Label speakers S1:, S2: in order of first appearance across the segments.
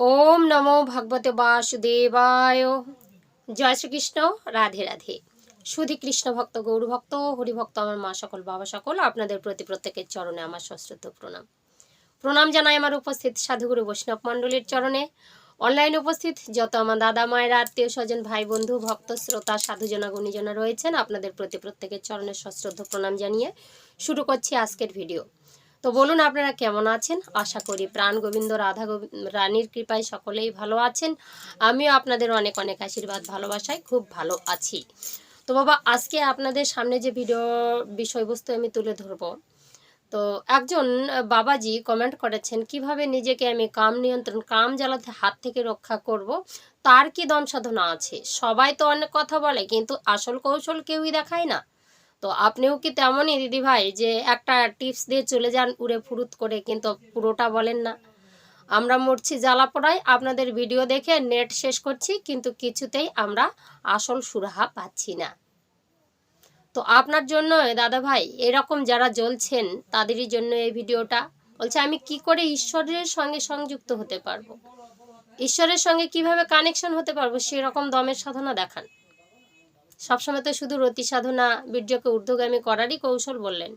S1: ওম নমো ভগবতে বাসুদেবায়। জয় শ্রীকৃষ্ণ, রাধে রাধে। সুধী কৃষ্ণ ভক্ত, গৌর ভক্ত, হরিভক্ত আমার মা সকল, বাবা সকল, আপনাদের প্রতি প্রত্যেকের চরণে আমার সশ্রদ্ধ প্রণাম। প্রণাম জানাই আমার উপস্থিত সাধুগুরু বৈষ্ণব মণ্ডলীর চরণে। অনলাইন উপস্থিত যত আমার দাদা মায়ের আত্মীয় স্বজন, ভাই বন্ধু, ভক্ত, শ্রোতা, সাধুজনা, গুণীজনা রয়েছেন, আপনাদের প্রতি প্রত্যেকের চরণে সশ্রদ্ধ প্রণাম জানিয়ে শুরু করছি আজকের ভিডিও। তো বলুন আপনারা কেমন আছেন? আশা করি প্রাণ গোবিন্দ, রাধা রানীর কৃপায় সকলেই ভালো আছেন। আমিও আপনাদের অনেক অনেক আশীর্বাদ, ভালোবাসায় খুব ভালো আছি। তো বাবা, আজকে আপনাদের সামনে যে ভিডিও বিষয়বস্তু আমি তুলে ধরবো, তো একজন বাবাজি কমেন্ট করেছেন, কীভাবে নিজেকে আমি কাম নিয়ন্ত্রণ, কাম জ্বালাতে হাত থেকে রক্ষা করব? তার কি দম সাধনা আছে? সবাই তো অনেক কথা বলে, কিন্তু আসল কৌশল কেউই দেখায় না। তো আপনিও কি তেমনই দিদি ভাই যে একটা টিপস দিয়ে চলে যান উড়ে ফুরুত করে, কিন্তু পুরোটা বলেন না। আমরা মরছি জ্বালা পড়ায় আপনাদের ভিডিও দেখে নেট শেষ করছি, কিন্তু কিছুতেই আমরা আসল সুরাহা পাচ্ছি না। তো আপনার জন্য দাদা ভাই, এরকম যারা জ্বলছেন, তাদেরই জন্য এই ভিডিওটা বলছে, আমি কি করে ঈশ্বরের সঙ্গে সংযুক্ত হতে পারব? ঈশ্বরের সঙ্গে কীভাবে কানেকশন হতে পারব, সেরকম দমের সাধনা দেখান। সবসময় তো শুধু রতি সাধনা বীর্যকে ঊর্ধ্বগামী করারই কৌশল বললেন।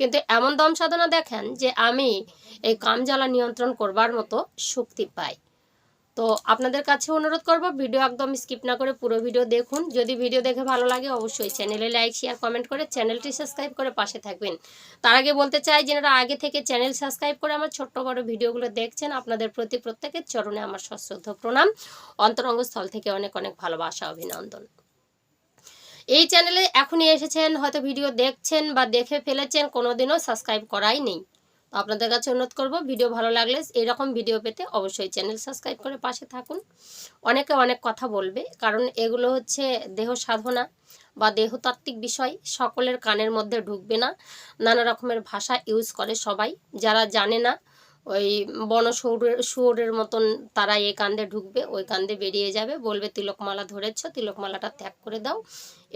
S1: কিন্তু এমন দম সাধনা দেখেন যে আমি এই কামজ্বালা নিয়ন্ত্রণ করবার মতো শক্তি পাই। তো আপনাদের কাছে অনুরোধ করব, ভিডিও একদম স্কিপ না করে পুরো ভিডিও দেখুন। যদি ভিডিও দেখে ভালো লাগে অবশ্যই চ্যানেলে লাইক, শেয়ার, কমেন্ট করে চ্যানেলটি সাবস্ক্রাইব করে পাশে থাকবেন। তার আগে বলতে চাই যেনারা আগে থেকে চ্যানেল সাবস্ক্রাইব করে আমার ছোট্ট বড় ভিডিওগুলো দেখছেন, আপনাদের প্রতি প্রত্যেকের চরণে আমার সশ্রদ্ধ প্রণাম। অন্তরঙ্গ স্থল থেকে অনেক অনেক ভালোবাসা, অভিনন্দন। এই চ্যানেলে এখনই এসেছেন, হয়তো ভিডিও দেখছেন বা দেখে ফেলেছেন, কোনোদিনও সাবস্ক্রাইব করাই নেই। তো আপনাদের কাছে অনুরোধ করব ভিডিও ভালো লাগলে এরকম ভিডিও পেতে অবশ্যই চ্যানেল সাবস্ক্রাইব করে পাশে থাকুন। অনেকে অনেক কথা বলবে, কারণ এগুলো হচ্ছে দেহ সাধনা বা দেহতাত্ত্বিক বিষয়, সকলের কানের মধ্যে ঢুকবে না। নানা রকমের ভাষা ইউজ করে সবাই। যারা জানে না ওই বন শুয়োরের মতন তারা এ কান্দে ঢুকবে, ওই কান্দে বেরিয়ে যাবে, বলবে তিলকমালা ধরেছ, তিলকমালাটা ত্যাগ করে দাও,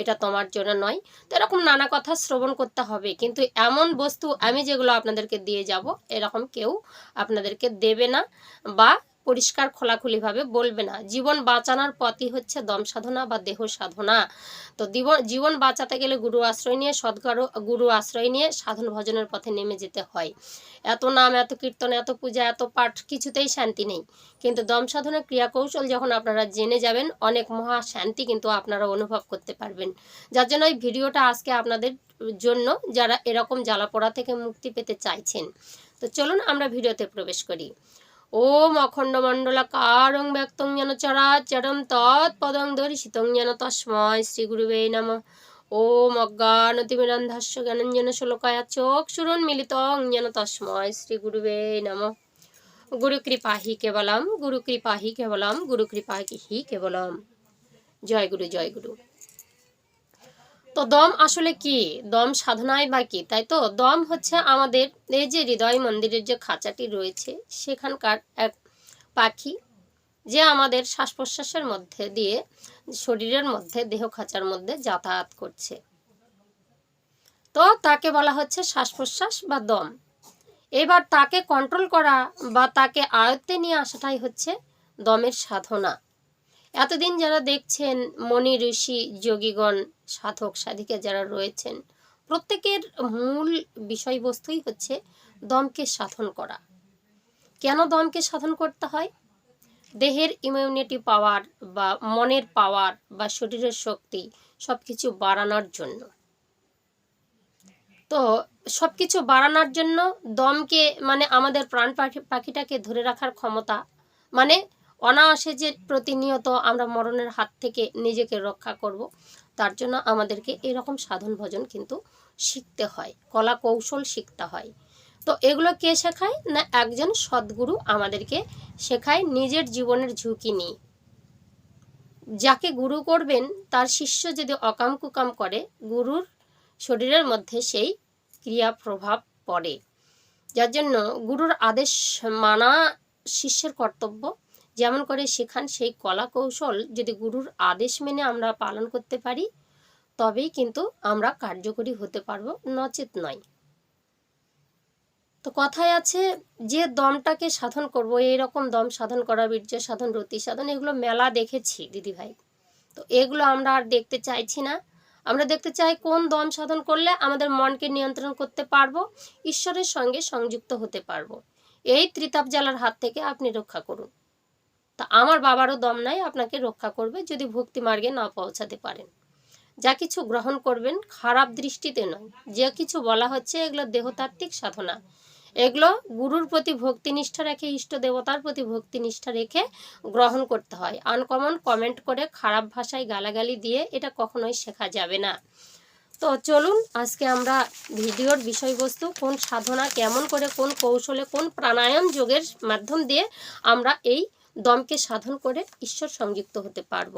S1: এটা তোমার জন্য নয়। তো এরকম নানা কথা শ্রবণ করতে হবে, কিন্তু এমন বস্তু আমি যেগুলো আপনাদেরকে দিয়ে যাব, এরকম কেউ আপনাদেরকে দেবে না বা পরিষ্কার খোলাখুলিভাবে বলবে না। জীবন বাঁচানোর পথই হচ্ছে দম সাধনা বা দেহ সাধনা। তো জীবন বাঁচাতে গেলে গুরু আশ্রয় নিয়ে, সদ্গারু, গুরু আশ্রয় নিয়ে সাধন ভজনের পথে নেমে যেতে হয়। এত নাম, এত কীর্তন, এত পূজা, এত পাঠ, কিছুতেই শান্তি নেই। কিন্তু দম সাধনের ক্রিয়া কৌশল যখন আপনারা জেনে যাবেন, অনেক মহা শান্তি কিন্তু আপনারা অনুভব করতে পারবেন। যার জন্য এই ভিডিওটা আজকে আপনাদের জন্য যারা এরকম জ্বালাপোড়া থেকে মুক্তি পেতে চাইছেন। তো চলুন আমরা ভিডিওতে প্রবেশ করি। ওম অখণ্ডমণ্ডলাকারং ব্যক্তং যেন চরাচরম তৎপদং দর্শিতং যেন তস্ময় শ্রীগুরুবে নম ওম অজ্ঞানতিমিরন্ধাস্য জ্ঞানঞ্জন শ্লোকায়া চক্ষুরুন মিলিতং যেন তস্ময় শ্রীগুরুবে নম গুরু কৃপা হি কেবলম গুরু কৃপা হি কেবলম গুরু কৃপা হি কেবলম জয় গুরু জয় গুরু তো দম আসলে কি? দম সাধনায় বা কি? তাই তো? দম হচ্ছে আমাদের এই যে হৃদয় মন্দিরের যে খাঁচাটি রয়েছে, সেখানকার এক পাখি যে আমাদের শ্বাস প্রশ্বাসের মধ্যে দিয়ে শরীরের মধ্যে, দেহ খাঁচার মধ্যে যাতায়াত করছে। তো তাকে বলা হচ্ছে শ্বাস প্রশ্বাস বা দম। এবার তাকে কন্ট্রোল করা বা তাকে আয়ত্তে নিয়ে আসাটাই হচ্ছে দমের সাধনা। এতদিন যারা দেখছেন মনি ঋষি, যোগীগণ, সাধক, সাধিকা যারা রয়েছেন, প্রত্যেকের মূল বিষয়বস্তুই হচ্ছে দমকে সাধন করা। কেন দমকে সাধন করতে হয়? দেহের ইমিউনিটি পাওয়ার বা মনের পাওয়ার বা শরীরের শক্তি সব কিছু বাড়ানোর জন্য। তো সব কিছু বাড়ানোর জন্য দমকে মানে আমাদের প্রাণ পাখি, পাখিটাকে ধরে রাখার ক্ষমতা মানে অনায়াসে যে প্রতিনিয়ত আমরা মরণের হাত থেকে নিজেকে রক্ষা করব, তার জন্য আমাদেরকে এরকম সাধন ভজন কিন্তু শিখতে হয়, কলা কৌশল শিখতে হয়। তো এগুলো কে শেখায়? না, একজন সদ্গুরু আমাদেরকে শেখায় নিজের জীবনের ঝুঁকি নিয়ে। যাকে গুরু করবেন, তার শিষ্য যদি অকাম কুকাম করে, গুরুর শরীরের মধ্যে সেই ক্রিয়া প্রভাব পড়ে। যার জন্য গুরুর আদেশ মানা শিষ্যের কর্তব্য। যেমন করে শেখান সেই কলা কৌশল যদি গুরুর আদেশ মেনে আমরা পালন করতে পারি, তবেই কিন্তু আমরা কার্যকরী হতে পারব, নচেত নয়। তো কথায় আছে, যে দমটাকে সাধন করব এই রকম দম সাধন করা, বীর্য সাধন, রতি সাধন, এগুলো মেলা দেখেছি, দিদি ভাই। তো এগুলো আমরা আর দেখতে চাইছি না। আমরা দেখতে চাই কোন দম সাধন করলে আমাদের মনকে নিয়ন্ত্রণ করতে পারব, ঈশ্বরের সঙ্গে সংযুক্ত হতে পারব। এই ত্রিতাপ জ্বালার হাত থেকে আপনি রক্ষা করুন। তা আমার বাবারও দম নাই, আপনাকে রক্ষা করবে যদি ভক্তি মার্গে না পৌঁছাতে পারেন। যা কিছু গ্রহণ করবেন খারাপ দৃষ্টিতে নয়, যে কিছু বলা হচ্ছে এগুলো দেহতাত্ত্বিক সাধনা। এগুলো গুরুর প্রতি ভক্তি নিষ্ঠা রেখে, ইষ্ট দেবতার প্রতি ভক্তি নিষ্ঠা রেখে গ্রহণ করতে হয়। আনকমন কমেন্ট করে খারাপ ভাষায় গালাগালি দিয়ে এটা কখনোই শেখা যাবে না। তো চলুন, আজকে আমরা ভিডিওর বিষয়বস্তু, কোন সাধনা, কেমন করে, কোন কৌশলে, কোন প্রাণায়াম যোগের মাধ্যম দিয়ে আমরা এই দমকে সাধন করে ঈশ্বর সংযুক্ত হতে পারব।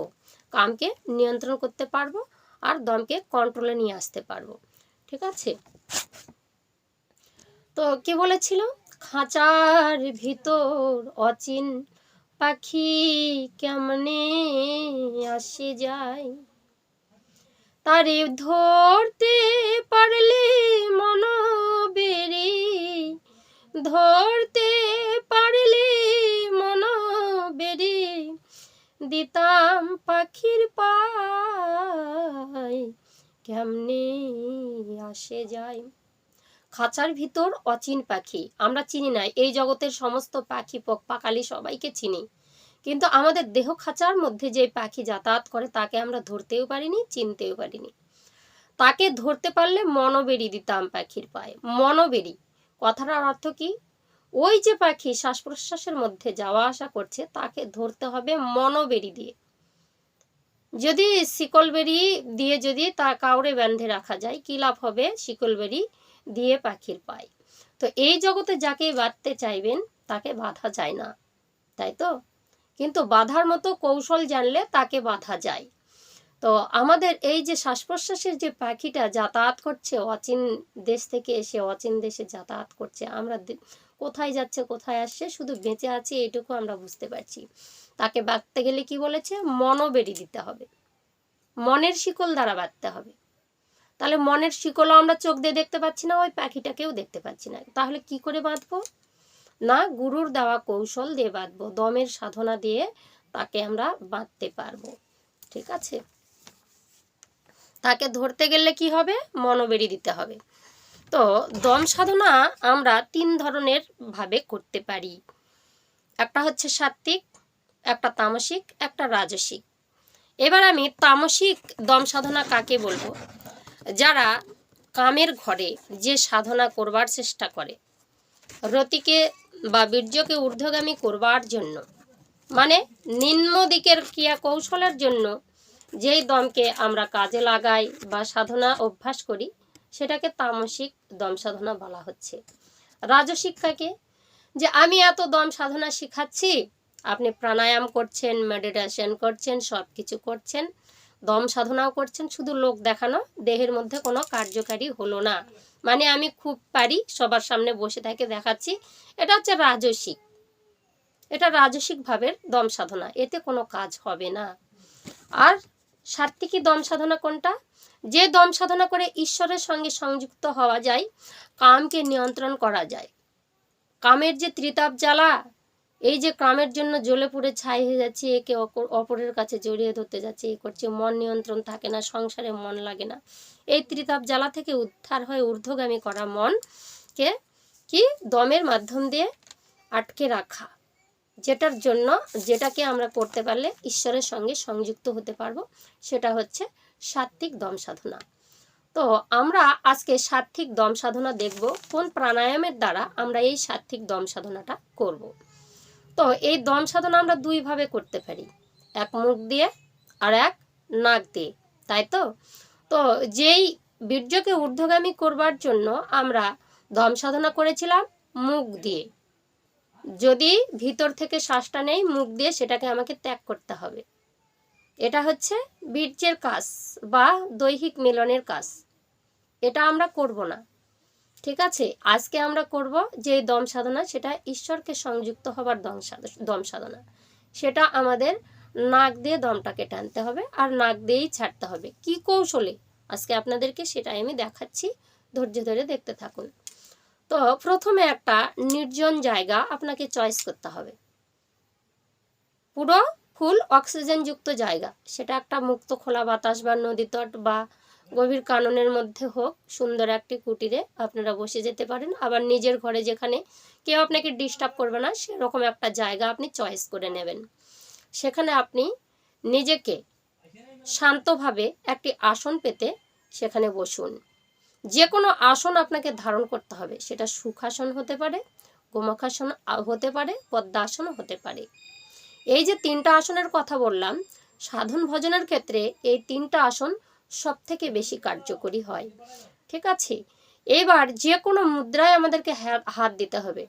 S1: কামকে নিয়ন্ত্রণ করতে পারব আর দমকে কন্ট্রোলে নিয়ে আসতে পারব। ঠিক আছে? তো কি বলেছিল? খাঁচার ভিতর অচিন পাখি কেমনে আসে যায়? তারে ধরতে পারলে মন বেড়ে, ধরতে দিতাম পাখির পায়। কেমনে আসে যায়? খাঁচার ভিতর অচিন পাখি। আমরা চিনি না, এই জগতের সমস্ত পাখি পক পাকালি সবাইকে চিনি। কিন্তু আমাদের দেহ খাঁচার মধ্যে যে পাখি যাতায়াত করে, তাকে আমরা ধরতেও পারিনি, চিনতেও পারিনি। তাকে ধরতে পারলে মনোবেরি দিতাম পাখির পায়ে। মনোবেরি। কথাটার অর্থ কি? ওই যে পাখি শ্বাস প্রশ্বাসের মধ্যে যাওয়া আসা করছে, তাকে ধরতে হবে মনোবেরি দিয়ে। যদি শিকলবেরি দিয়ে যদি তা কাউরে বেঁধে রাখা যায়, কি লাভ হবে? শিকলবেরি দিয়ে পাখির পায়। তো এই জগতে যাকে বাঁধতে চাইবেন, তাকে বাঁধা যায় না, তাই তো? কিন্তু বাঁধার মতো কৌশল জানলে তাকে বাঁধা যায়। তো আমাদের এই যে শ্বাস প্রশ্বাসের যে পাখিটা যাতায়াত করছে, অচিন দেশ থেকে এসে অচিন দেশে যাতায়াত করছে, আমরা কোথায় যাচ্ছে, কোথায় আসছে, শুধু বেঁচে আছে এটুকু আমরা বুঝতে পারছি। তাকে বাঁধতে গেলে কি বলেছে? মনোবেরি দিতে হবে। মনের শিকল দ্বারা বাঁধতে হবে। তাহলে মনের শিকলও আমরা চোখ দিয়ে দেখতে পাচ্ছি না, ওই পাখিটাকেও দেখতে পাচ্ছি না। তাহলে কি করে বাঁধবো না, গুরুর দেওয়া কৌশল দিয়ে বাঁধবো দমের সাধনা দিয়ে তাকে আমরা বাঁধতে পারব। ঠিক আছে? তাকে ধরতে গেলে কি হবে? মনোবেরি দিতে হবে। তো দম সাধনা আমরা তিন ধরনের ভাবে করতে পারি। একটা হচ্ছে সাত্ত্বিক, একটা তামসিক, একটা রাজসিক। এবার আমি তামসিক দম সাধনা কাকে বলব? যারা কামের ঘরে যে সাধনা করবার চেষ্টা করে, রতিকে বা বীর্যকে ঊর্ধ্বগামী করবার জন্য মানে নিম্ন দিকের ক্রিয়া কৌশলের জন্য যেই দমকে আমরা কাজে লাগাই বা সাধনা অভ্যাস করি সেটাকে তামসিক দম সাধনা বলা হচ্ছে। রাজশিক্ষাকে যে আমি এত দম সাধনা শিখাচ্ছি, আপনি প্রাণায়াম করছেন মেডিটেশন করছেন সব কিছু করছেন, দম সাধনাও করছেন, শুধু লোক দেখানো, দেহের মধ্যে কোনো কার্যকারী হলো না। মানে আমি খুব পারি, সবার সামনে বসে থাকে দেখাচ্ছি, এটা হচ্ছে রাজসিক। এটা রাজসিক ভাবের দম সাধনা, এতে কোনো কাজ হবে না। আর সাত্বিকী দম সাধনা কোনটা? যে দম সাধনা করে ঈশ্বরের সঙ্গে সংযুক্ত হওয়া যায়, কামকে নিয়ন্ত্রণ করা যায়। কামের যে ত্রিতাপ জ্বালা, এই যে কামের জন্য জ্বলে পুড়ে ছাই হয়ে যাচ্ছে, একে অপর- অপরের কাছে জড়িয়ে ধরতে যাচ্ছে, এ করছে, মন নিয়ন্ত্রণ থাকে না, সংসারে মন লাগে না। এই ত্রিতাপ জ্বালা থেকে উদ্ধার হয়ে ঊর্ধ্বগামী করা মনকে কি? দমের মাধ্যম দিয়ে আটকে রাখা। যেটার জন্য যেটাকে আমরা করতে পারলে ঈশ্বরের সঙ্গে সংযুক্ত হতে পারব, সেটা হচ্ছে সাত্বিক দম সাধনা। তো আমরা আজকে সাত্বিক দম সাধনা দেখব, কোন প্রাণায়ামের দ্বারা আমরা এই সাত্বিক দম সাধনাটা করব। তো এই দম সাধনা আমরা দুইভাবে করতে পারি, এক মুখ দিয়ে আর এক নাক দিয়ে, তাই তো? তো যেই বীর্যকে ঊর্ধ্বগামী করবার জন্য আমরা দম সাধনা করেছিলাম মুখ দিয়ে যদি ভিতর থেকে শ্বাসটা নেই, মুখ দিয়ে সেটাকে আমাকে ত্যাগ করতে হবে। এটা হচ্ছে বীর্যের কাজ বা দৈহিক মিলনের কাজ। এটা আমরা করব না। ঠিক আছে? আজকে আমরা করব যে দম সাধনা, সেটা ঈশ্বরকে সংযুক্ত হবার দম দম সাধনা। সেটা আমাদের নাক দিয়ে দমটাকে টানতে হবে আর নাক দিয়েই ছাড়তে হবে। কি কৌশলে? আজকে আপনাদেরকে সেটাই আমি দেখাচ্ছি। ধৈর্য ধরে দেখতে থাকুন। তো প্রথমে একটা নির্জন জায়গা আপনাকে চয়েস করতে হবে। পুরো ফুল অক্সিজেনযুক্ত জায়গা, সেটা একটা মুক্ত খোলা বাতাস বা নদী তট বা গভীর কাননের মধ্যে হোক, সুন্দর একটি কুটিরে আপনারা বসে যেতে পারেন। আবার নিজের ঘরে যেখানে কেউ আপনাকে ডিস্টার্ব করবে না, সেরকম একটা জায়গা আপনি চয়েস করে নেবেন। সেখানে আপনি নিজেকে শান্তভাবে একটি আসন পেতে সেখানে বসুন। যে কোনো আসন আপনাকে ধারণ করতে হবে। সেটা সুখাসন হতে পারে, গোমখাসন হতে পারে, পদ্মাসন হতে পারে। এই যে তিনটা আসনের কথা বললাম, সাধন ভজনের ক্ষেত্রে এই তিনটা আসন সব থেকে বেশি কার্যকরী হয়। ঠিক আছে? এবার যে কোনো মুদ্রায় আমাদেরকে হাত দিতে হবে।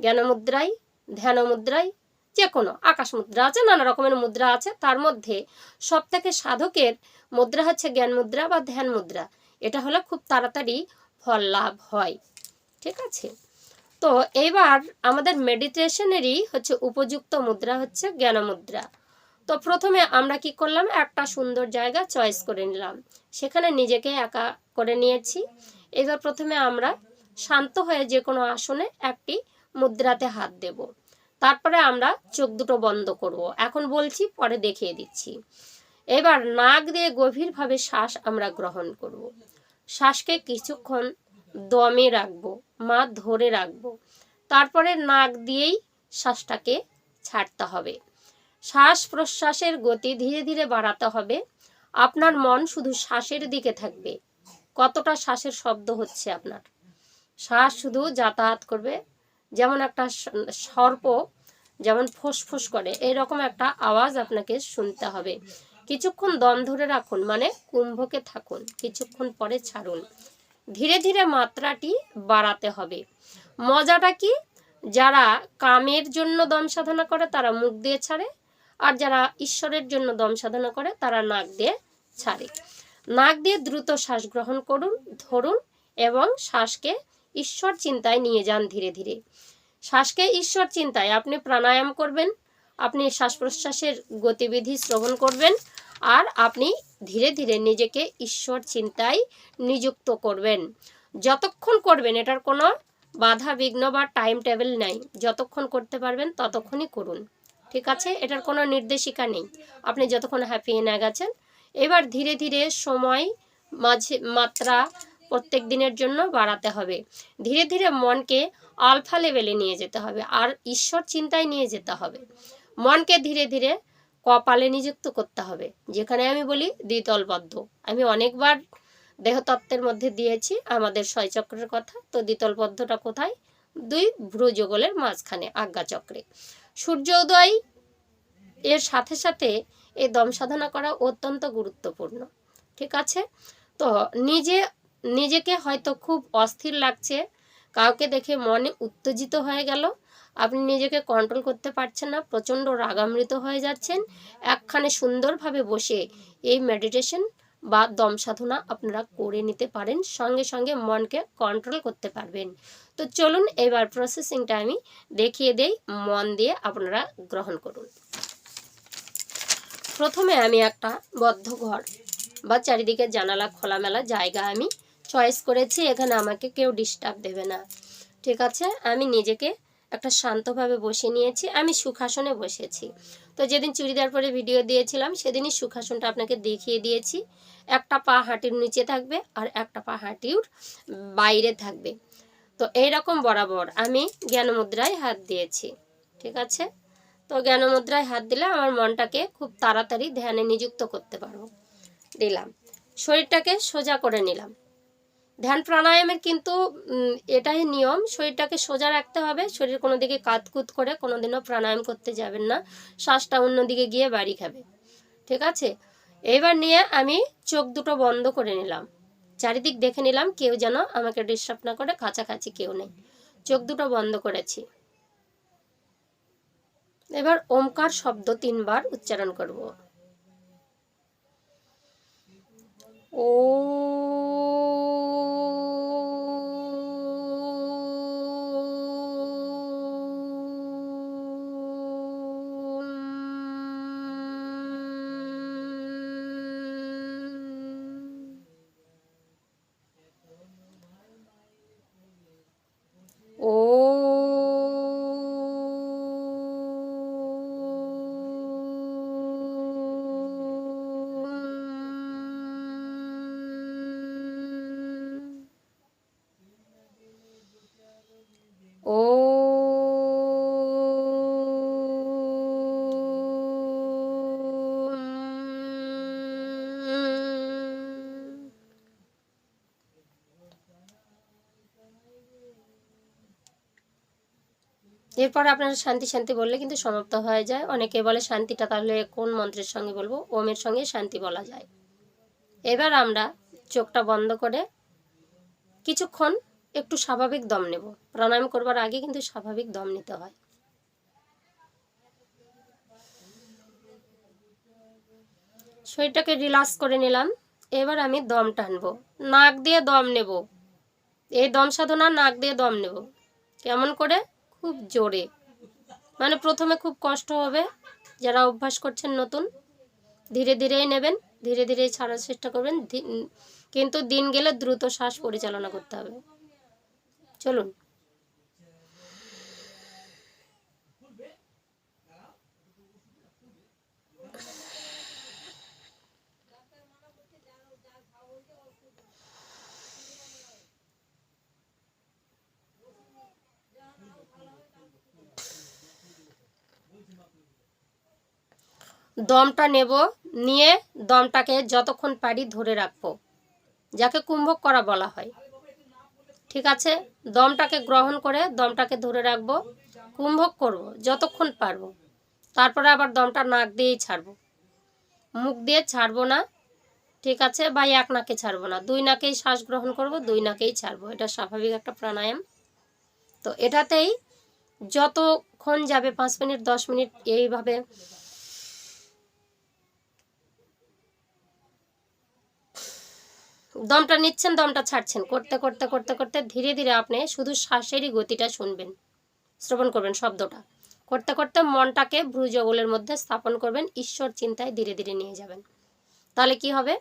S1: জ্ঞান মুদ্রায়, ধ্যান মুদ্রায় যে কোনো আকাশ মুদ্রা আছে, নানা রকমের মুদ্রা আছে। তার মধ্যে সব থেকে সাধকের মুদ্রা হচ্ছে জ্ঞান মুদ্রা বা ধ্যান মুদ্রা। এটা হলে খুব তাড়াতাড়ি ফল লাভ হয়, ঠিক আছে? তো এবার আমাদের মেডিটেশনেরই হচ্ছে উপযুক্ত মুদ্রা হচ্ছে জ্ঞান মুদ্রা। তো প্রথমে আমরা কি করলাম? একটা সুন্দর জায়গা চয়েস করে নিলাম। সেখানে নিজেকে একা করে নিয়েছি। এবার প্রথমে আমরা শান্ত হয়ে যে কোনো আসনে একটি মুদ্রাতে হাত দেব। তারপরে আমরা চোখ দুটো বন্ধ করব। এখন বলছি, পরে দেখিয়ে দিচ্ছি। এবার নাক দিয়ে গভীরভাবে শ্বাস আমরা গ্রহণ করব। শ্বাসকে কিছুক্ষণ দমে রাখব, মা ধরে রাখব। তারপরে নাক দিয়েই শ্বাসটাকে ছাড়তে হবে। শ্বাস প্রশ্বাসের গতি ধীরে ধীরে বাড়াতে হবে। আপনার মন শুধু শ্বাসের দিকে থাকবে। কতটা শ্বাসের শব্দ হচ্ছে আপনার? শ্বাস শুধু যাতায়াত করবে। যেমন একটা সর্প যেমন ফোঁস করে, এরকম একটা আওয়াজ আপনাকে শুনতে হবে। কিছুক্ষণ দম ধরে রাখুন মানে কুম্ভকে থাকুন, কিছুক্ষণ পরে ছাড়ুন। ধীরে ধীরে মাত্রাটি বাড়াতে হবে। মজাটা কি? যারা কামের জন্য দম সাধনা করে, তারা মুখ দিয়ে ছাড়ে, আর যারা ঈশ্বরের জন্য দম সাধনা করে, তারা নাক দিয়ে ছাড়ে। নাক দিয়ে দ্রুত শ্বাস গ্রহণ করুন, ধরুন, এবং শ্বাসকে ঈশ্বর চিন্তায় নিয়ে যান ধীরে ধীরে। শ্বাসকে ঈশ্বর চিন্তায় আপনি প্রাণায়াম করবেন, আপনি শ্বাস প্রশ্বাসের গতিবিধি শ্রবণ করবেন আর আপনি ধীরে ধীরে নিজেকে ঈশ্বর চিন্তায় নিযুক্ত করবেন। যতক্ষণ করবেন, এটার কোনো বাধা, বিঘ্ন বা টাইম টেবিল নাই। যতক্ষণ করতে পারবেন, ততক্ষণই করুন। ঠিক আছে? এটার কোনো নির্দেশিকা নেই। আপনি যতক্ষণ হ্যাপি এনে গেছেন এবার ধীরে ধীরে সময়, মাঝে, মাত্রা প্রত্যেক দিনের জন্য বাড়াতে হবে। ধীরে ধীরে মনকে আলফা লেভেলে নিয়ে যেতে হবে আর ঈশ্বর চিন্তায় নিয়ে যেতে হবে। মনকে ধীরে ধীরে কপালে নিযুক্ত করতে হবে। যেখানে আমি বলি দ্বিতলবদ্ধ। আমি অনেকবার দেহতত্ত্বের মধ্যে দিয়েছি, আমাদের ছয়চক্রের কথা। তো দ্বিতলবদ্ধটা কোথায়? দুই ভ্রুযুগলের মাঝখানে, আজ্ঞাচক্রে। সূর্য উদয় এর সাথে সাথে এই দম সাধনা করা অত্যন্ত গুরুত্বপূর্ণ। ঠিক আছে? তো নিজে, নিজেকে হয়তো খুব অস্থির লাগছে, কাউকে দেখে মনে উত্তেজিত হয়ে গেল আপনি নিজেকে কন্ট্রোল করতে পারছেন না, প্রচণ্ড রাগামৃত হয়ে যাচ্ছেন। একখানে সুন্দরভাবে বসে এই মেডিটেশন বা দম সাধনা আপনারা করে নিতে পারেন, সঙ্গে সঙ্গে মনকে কন্ট্রোল করতে পারবেন। তো চলুন এবার প্রসেসিংটা আমি দেখিয়ে দেই, মন দিয়ে আপনারা গ্রহণ করুন। প্রথমে আমি একটা বদ্ধ ঘর বা চারিদিকে জানালা, খোলামেলা জায়গা আমি চয়েস করেছি, এখানে আমাকে কেউ ডিস্টার্ব দেবে না। ঠিক আছে? আমি নিজেকে একটা শান্তভাবে বসে নিয়েছি। আমি সুখাসনে বসেছি। তো যেদিন চুড়িদার পরে ভিডিও দিয়েছিলাম, সেদিনই সুখাসনটা আপনাকে দেখিয়ে দিয়েছি। একটা পা হাঁটির নিচে থাকবে আর একটা পা হাঁটির বাইরে থাকবে। তো এই রকম বরাবর আমি জ্ঞান মুদ্রায় হাত দিয়েছি। ঠিক আছে? তো জ্ঞান মুদ্রায় হাত দিলে আমার মনটাকে খুব তাড়াতাড়ি ধ্যানে নিযুক্ত করতে পারব। দিলাম। শরীরটাকে সোজা করে নিলাম। ধ্যান প্রাণায়ামের কিন্তু এটাই নিয়ম। শরীরটাকে সোজা রাখতে হবে। শরীর কোনো দিকে কাতকুত করে কোনোদিনও প্রাণায়াম করতে যাবেন না। শ্বাসটা অন্যদিকে গিয়ে বাড়ি খাবে। ঠিক আছে? এবার নিয়ে আমি চোখ দুটো বন্ধ করে নিলাম। চারিদিক দেখে নিলাম কেউ যেন আমাকে ডিস্টার্ব না করে, কাছাকাছি কেউ নেই। চোখ দুটো বন্ধ করেছি। এবার ওমকার শব্দ তিনবার উচ্চারণ করব। Oh. এরপর আপনারা শান্তি শান্তি বললে কিন্তু সমাপ্ত হয়ে যায়। অনেকে বলে শান্তিটা তাহলে কোন মন্ত্রের সঙ্গে বলব? ওমের সঙ্গে শান্তি বলা যায়। এবার আমরা চোখটা বন্ধ করে কিছুক্ষণ একটু স্বাভাবিক দম নেব। প্রাণায়াম করবার আগে কিন্তু স্বাভাবিক দম নিতে হয়। শরীরটাকে রিল্যাক্স করে নিলাম। এবার আমি দম টানবো। নাক দিয়ে দম নেব। এই দম সাধনা নাক দিয়ে দম নেব। কেমন করে? খুব জোরে। মানে প্রথমে খুব কষ্ট হবে, যারা অভ্যাস করছেন নতুন, ধীরে ধীরেই নেবেন, ধীরে ধীরে ছাড়ার চেষ্টা করবেন কিন্তু দিন গেলে দ্রুত শ্বাস পরিচালনা করতে হবে। চলুন। দমটা নেব, নিয়ে দমটাকে যতক্ষণ পারি ধরে রাখব, যাকে কুম্ভক করা বলা হয়। ঠিক আছে? দমটাকে গ্রহণ করে দমটাকে ধরে রাখব, কুম্ভক করব যতক্ষণ পারব। তারপরে আবার দমটা নাক দিয়েই ছাড়বো। মুখ দিয়ে ছাড়বো না। ঠিক আছে? বা এক নাকে ছাড়বো না। দুই নাকেই শ্বাস গ্রহণ করব, দুই নাকেই ছাড়বো। এটা স্বাভাবিক একটা প্রাণায়াম। তো এটাতেই যতক্ষণ যাবে? পাঁচ মিনিট, দশ মিনিট, এইভাবে। দমটা নিচ্ছেন, দমটা ছাড়ছেন। করতে করতে করতে করতে ধীরে ধীরে আপনি শুধু শ্বাসেরই গতিটা শুনবেন। শ্রবণ করবেন শব্দটা। করতে করতে মনটাকে ভ্রুজগলের মধ্যে স্থাপন করবেন। ঈশ্বর চিন্তায় ধীরে ধীরে নিয়ে যাবেন। তাহলে কি হবে?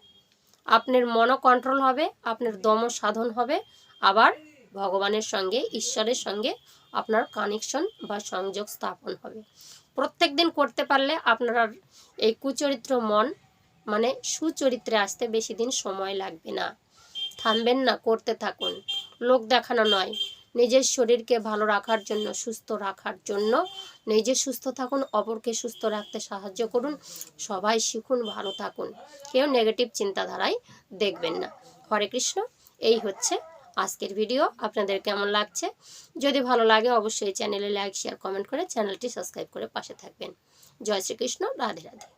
S1: আপনার মনও কন্ট্রোল হবে, আপনার দম সাধন হবে। আবার ভগবানের সঙ্গে, ঈশ্বরের সঙ্গে আপনার কানেকশন বা সংযোগ স্থাপন হবে। প্রত্যেক দিন করতে পারলে আপনার এই কুচরিত্র মন মানে সুচরিত্রে আসতে বেশি দিন সময় লাগবে না। থামবেন না, করতে থাকুন। লোক দেখানো নয়। নিজের শরীরকে ভালো রাখার জন্য, সুস্থ রাখার জন্য নিজে সুস্থ থাকুন, অপরকে সুস্থ রাখতে সাহায্য করুন, সবাই শিখুন, ভালো থাকুন। কেউ নেগেটিভ চিন্তাধারায় দেখবেন না। হরে কৃষ্ণ, এই হচ্ছে আজকের ভিডিও। আপনাদের কেমন লাগছে? যদি ভালো লাগে, অবশ্যই চ্যানেলে লাইক, শেয়ার, কমেন্ট করে চ্যানেলটি সাবস্ক্রাইব করে পাশে থাকবেন। জয় শ্রীকৃষ্ণ, রাধে রাধে।